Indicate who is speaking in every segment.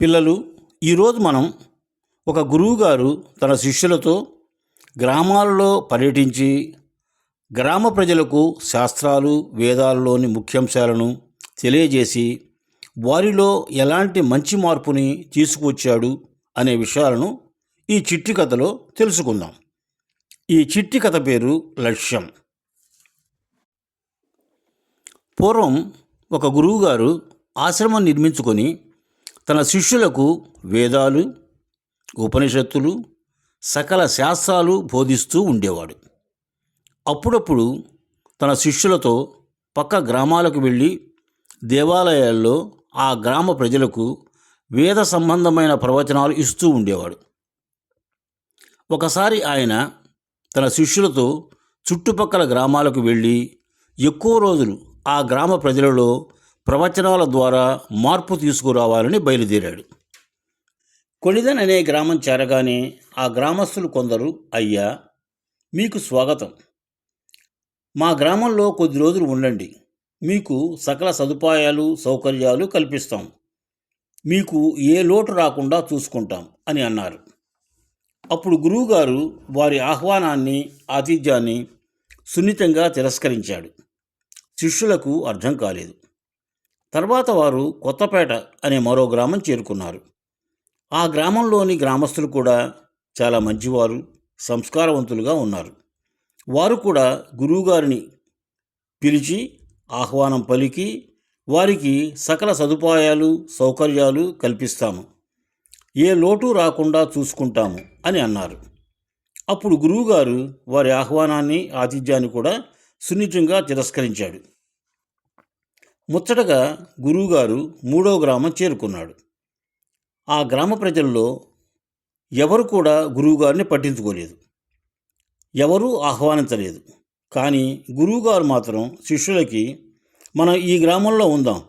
Speaker 1: పిల్లలు ఈరోజు మనం ఒక గురువుగారు తన శిష్యులతో గ్రామాలలో పర్యటించి గ్రామ ప్రజలకు శాస్త్రాలు వేదాలలోని ముఖ్యాంశాలను తెలియజేసి వారిలో ఎలాంటి మంచి మార్పుని తీసుకువచ్చాడు అనే విషయాలను ఈ చిట్టి కథలో తెలుసుకుందాం. ఈ చిట్టి కథ పేరు లక్ష్యం. పూర్వం ఒక గురువుగారు ఆశ్రమం నిర్మించుకొని తన శిష్యులకు వేదాలు ఉపనిషత్తులు సకల శాస్త్రాలు బోధిస్తూ ఉండేవాడు. అప్పుడప్పుడు తన శిష్యులతో పక్క గ్రామాలకు వెళ్ళి దేవాలయాల్లో ఆ గ్రామ ప్రజలకు వేద సంబంధమైన ప్రవచనాలు ఇస్తూ ఉండేవాడు. ఒకసారి ఆయన తన శిష్యులతో చుట్టుపక్కల గ్రామాలకు వెళ్ళి ఎక్కువ రోజులు ఆ గ్రామ ప్రజలలో ప్రవచనాల ద్వారా మార్పు తీసుకురావాలని బయలుదేరాడు. కొనిదన్ అనే గ్రామం చేరగానే ఆ గ్రామస్తులు కొందరు అయ్యా మీకు స్వాగతం. మా గ్రామంలో కొద్ది రోజులు ఉండండి. మీకు సకల సదుపాయాలు సౌకర్యాలు కల్పిస్తాం. మీకు ఏ లోటు రాకుండా చూసుకుంటాం అని అన్నారు. అప్పుడు గురువుగారు వారి ఆహ్వానాన్ని ఆతిథ్యాన్ని సున్నితంగా తిరస్కరించాడు. శిష్యులకు అర్థం కాలేదు. తర్వాత వారు కొత్తపేట అనే మరో గ్రామం చేరుకున్నారు. ఆ గ్రామంలోని గ్రామస్తులు కూడా చాలా మంచివారు సంస్కారవంతులుగా ఉన్నారు. వారు కూడా గురువుగారిని పిలిచి ఆహ్వానం పలికి వారికి సకల సదుపాయాలు సౌకర్యాలు కల్పిస్తాము. ఏ లోటు రాకుండా చూసుకుంటాము అని అన్నారు. అప్పుడు గురువుగారు వారి ఆహ్వానాన్ని ఆతిథ్యాన్ని కూడా సున్నితంగా తిరస్కరించాడు. ముచ్చటగా గురువుగారు మూడో గ్రామం చేరుకున్నాడు. ఆ గ్రామ ప్రజల్లో ఎవరు కూడా గురువుగారిని పట్టించుకోలేదు. ఎవరూ ఆహ్వానించలేదు. కానీ గురువుగారు మాత్రం శిష్యులకి మనం ఈ గ్రామంలో ఉందాం.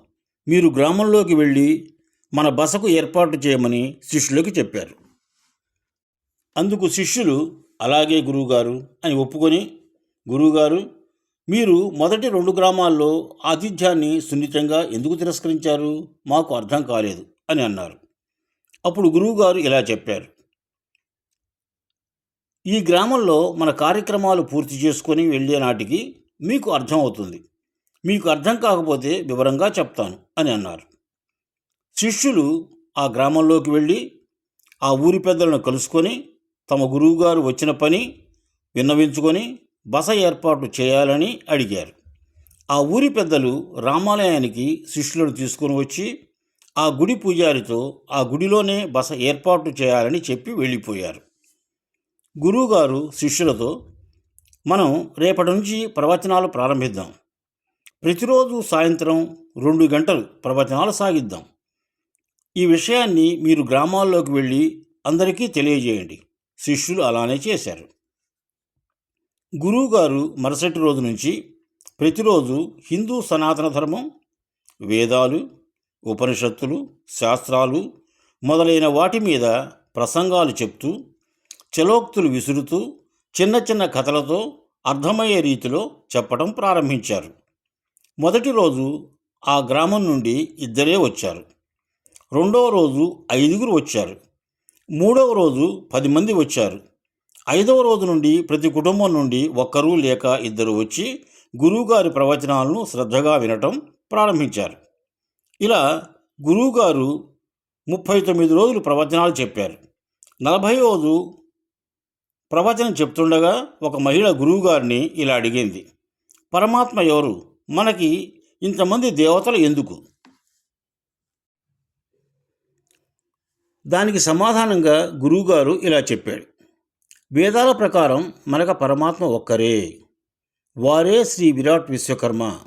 Speaker 1: మీరు గ్రామంలోకి వెళ్ళి మన బసకు ఏర్పాటు చేయమని శిష్యులకి చెప్పారు. అందుకు శిష్యులు అలాగే గురువుగారు అని ఒప్పుకొని గురువుగారు మీరు మొదటి రెండు గ్రామాల్లో ఆతిథ్యాన్ని సున్నితంగా ఎందుకు తిరస్కరించారు? మాకు అర్థం కాలేదు అని అన్నారు. అప్పుడు గురువుగారు ఇలా చెప్పారు. ఈ గ్రామంలో మన కార్యక్రమాలు పూర్తి చేసుకొని వెళ్ళే నాటికి మీకు అర్థం అవుతుంది. మీకు అర్థం కాకపోతే వివరంగా చెప్తాను అని అన్నారు. శిష్యులు ఆ గ్రామంలోకి వెళ్ళి ఆ ఊరి పెద్దలను కలుసుకొని తమ గురువుగారు వచ్చిన పని విన్నవించుకొని బస ఏర్పాటు చేయాలని అడిగారు. ఆ ఊరి పెద్దలు రామాలయానికి శిష్యులను తీసుకొని వచ్చి ఆ గుడి పూజారితో ఆ గుడిలోనే బస ఏర్పాటు చేయాలని చెప్పి వెళ్ళిపోయారు. గురువుగారు శిష్యులతో మనం రేపటి నుంచి ప్రవచనాలు ప్రారంభిద్దాం. ప్రతిరోజు సాయంత్రం రెండు గంటలు ప్రవచనాలు సాగిద్దాం. ఈ విషయాన్ని మీరు గ్రామాల్లోకి వెళ్ళి అందరికీ తెలియజేయండి. శిష్యులు అలానే చేశారు. గురువుగారు మరుసటి రోజు నుంచి ప్రతిరోజు హిందూ సనాతన ధర్మం వేదాలు ఉపనిషత్తులు శాస్త్రాలు మొదలైన వాటి మీద ప్రసంగాలు చెప్తూ చలోక్తులు విసురుతూ చిన్న చిన్న కథలతో అర్థమయ్యే రీతిలో చెప్పడం ప్రారంభించారు. మొదటి రోజు ఆ గ్రామం నుండి ఇద్దరే వచ్చారు. రెండవ రోజు ఐదుగురు వచ్చారు. మూడవ రోజు పది మంది వచ్చారు. ఐదవ రోజు నుండి ప్రతి కుటుంబం నుండి ఒక్కరూ లేక ఇద్దరు వచ్చి గురువుగారి ప్రవచనాలను శ్రద్ధగా వినటం ప్రారంభించారు. ఇలా గురువుగారు ముప్పై తొమ్మిది రోజులు ప్రవచనాలు చెప్పారు. నలభై రోజు ప్రవచనం చెప్తుండగా ఒక మహిళ గురువుగారిని ఇలా అడిగింది. పరమాత్మ ఎవరు? మనకి ఇంతమంది దేవతలు ఎందుకు? దానికి సమాధానంగా గురువుగారు ఇలా చెప్పాడు వేదాల ప్రకారం మనకు పరమాత్మ ఒక్కరే. వారే శ్రీ విరాట్ విశ్వకర్మ.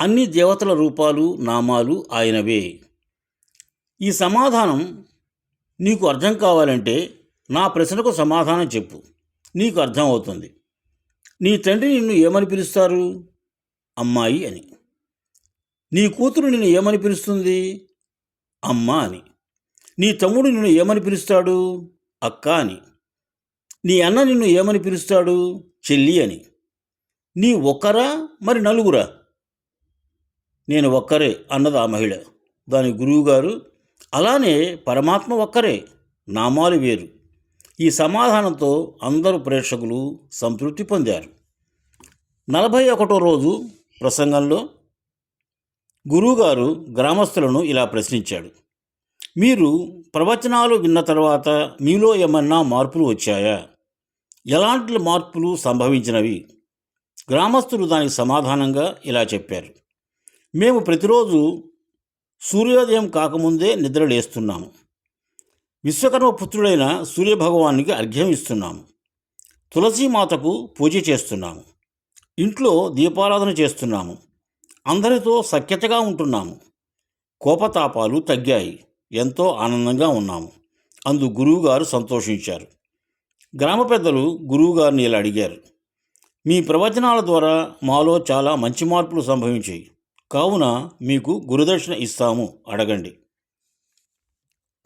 Speaker 1: అన్ని దేవతల రూపాలు నామాలు ఆయనవే. ఈ సమాధానం నీకు అర్థం కావాలంటే నా ప్రశ్నకు సమాధానం చెప్పు. నీకు అర్థం అవుతుంది. నీ తండ్రి నిన్ను ఏమని పిలుస్తారు? అమ్మాయి అని. నీ కూతురు నిన్ను ఏమని పిలుస్తుంది? అమ్మ అని. నీ తమ్ముడు నిన్ను ఏమని పిలుస్తాడు? అక్క అని. నీ అన్న నిన్ను ఏమని పిలుస్తాడు? చెల్లి అని. నీ ఒక్కరా? మరి నలుగురా? నేను ఒక్కరే అన్నది ఆ మహిళ. దాని గురువుగారు అలానే పరమాత్మ ఒక్కరే నామాలు వేరు. ఈ సమాధానంతో అందరు ప్రేక్షకులు సంతృప్తి పొందారు. నలభై ఒకటో రోజు ప్రసంగంలో గురువుగారు గ్రామస్తులను ఇలా ప్రశ్నించాడు. మీరు ప్రవచనాలు విన్న తర్వాత మీలో ఏమన్నా మార్పులు వచ్చాయా? ఎలాంటి మార్పులు సంభవించినవి? గ్రామస్తులు దానికి సమాధానంగా ఇలా చెప్పారు. మేము ప్రతిరోజు సూర్యోదయం కాకముందే నిద్ర లేస్తున్నాము. విశ్వకర్మ పుత్రుడైన సూర్యభగవానికి అర్ఘ్యం ఇస్తున్నాము. తులసీమాతకు పూజ చేస్తున్నాము. ఇంట్లో దీపారాధన చేస్తున్నాము. అందరితో సఖ్యతగా ఉంటున్నాము. కోపతాపాలు తగ్గాయి. ఎంతో ఆనందంగా ఉన్నాము. అందు గురువుగారు సంతోషించారు. గ్రామ పెద్దలు గురువుగారిని ఇలా అడిగారు. మీ ప్రవచనాల ద్వారా మాలో చాలా మంచి మార్పులు సంభవించాయి. కావున మీకు గురుదక్షిణ ఇస్తాము అడగండి.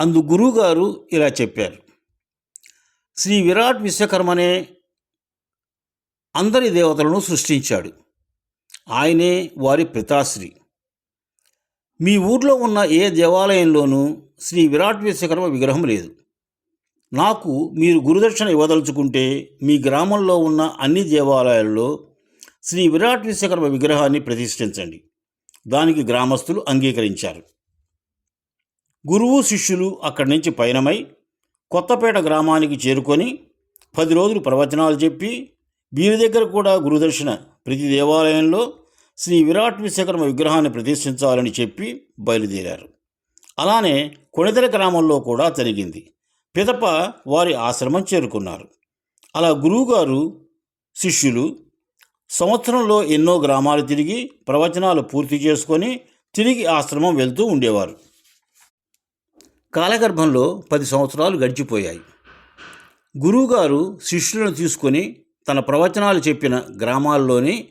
Speaker 1: అందు గురువుగారు ఇలా చెప్పారు. శ్రీ విరాట్ విశ్వకర్మనే అందరి దేవతలను సృష్టించాడు. ఆయనే వారి పితాశ్రీ. మీ ఊర్లో ఉన్న ఏ దేవాలయంలోనూ శ్రీ విరాట్ విశ్వకర్మ విగ్రహం లేదు. నాకు మీరు గురుదక్షిణ ఇవ్వదలుచుకుంటే మీ గ్రామంలో ఉన్న అన్ని దేవాలయాల్లో శ్రీ విరాట్ విశ్వకర్మ విగ్రహాన్ని ప్రతిష్ఠించండి. దానికి గ్రామస్తులు అంగీకరించారు. గురువు శిష్యులు అక్కడి నుంచి పయనమై కొత్తపేట గ్రామానికి చేరుకొని పది రోజులు ప్రవచనాలు చెప్పి వీరి దగ్గర కూడా గురుదర్శన ప్రతి దేవాలయంలో శ్రీ విరాట్ విశ్వకర్మ విగ్రహాన్ని ప్రతిష్ఠించాలని చెప్పి బయలుదేరారు. అలానే కొణిదల గ్రామంలో కూడా జరిగింది. పిదప వారి ఆశ్రమం చేరుకున్నారు. అలా గురువుగారు శిష్యులు సంవత్సరంలో ఎన్నో గ్రామాలు తిరిగి ప్రవచనాలు పూర్తి చేసుకొని తిరిగి ఆశ్రమం వెళ్తూ ఉండేవారు. కాలగర్భంలో పది సంవత్సరాలు గడిచిపోయాయి. గురువుగారు శిష్యులను తీసుకొని తన ప్రవచనాలు చెప్పిన గ్రామాల్లోని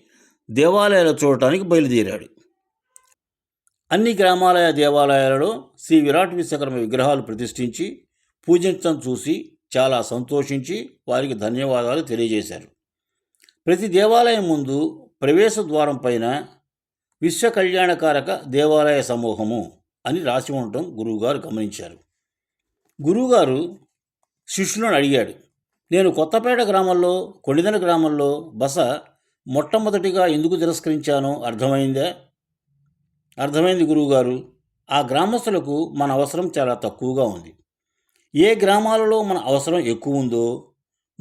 Speaker 1: దేవాలయాలు చూడటానికి బయలుదేరాడు. అన్ని గ్రామాలయ దేవాలయాలలో శ్రీ విరాట్ విశ్వకర్మ విగ్రహాలు ప్రతిష్ఠించి పూజించడం చూసి చాలా సంతోషించి వారికి ధన్యవాదాలు తెలియజేశారు. ప్రతి దేవాలయం ముందు ప్రవేశ ద్వారం పైన విశ్వ కళ్యాణకారక దేవాలయ సమూహము అని రాసి ఉండటం గురువుగారు గమనించారు. గురువుగారు శిష్యులను అడిగాడు నేను కొత్తపేట గ్రామంలో కొణిదెల గ్రామంలో బస మొట్టమొదటిగా ఎందుకు తిరస్కరించానో అర్థమైందా? అర్థమైంది గురువుగారు ఆ గ్రామస్తులకు మన అవసరం చాలా తక్కువగా ఉంది. ఏ గ్రామాలలో మన అవసరం ఎక్కువ ఉందో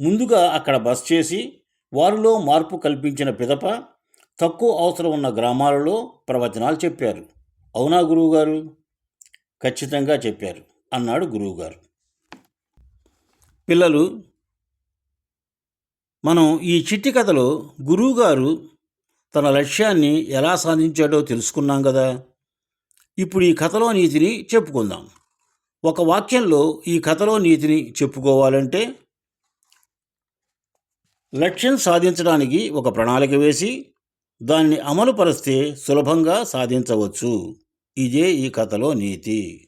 Speaker 1: ముందుగా అక్కడ బస్ చేసి వారిలో మార్పు కల్పించిన పిదప తక్కువ అవసరం ఉన్న గ్రామాలలో ప్రవచనాలు చెప్పారు. అవునా గురువుగారు? ఖచ్చితంగా చెప్పారు అన్నాడు గురువుగారు. పిల్లలు మనం ఈ చిట్టి కథలో గురువుగారు తన లక్ష్యాన్ని ఎలా సాధించాడో తెలుసుకున్నాం కదా. ఇప్పుడు ఈ కథలో నీతిని చెప్పుకుందాం. ఒక వాక్యంలో ఈ కథలో నీతిని చెప్పుకోవాలంటే లక్ష్యం సాధించడానికి ఒక ప్రణాళిక వేసి దాన్ని అమలుపరిస్తే సులభంగా సాధించవచ్చు. ఇదే ఈ కథలో నీతి.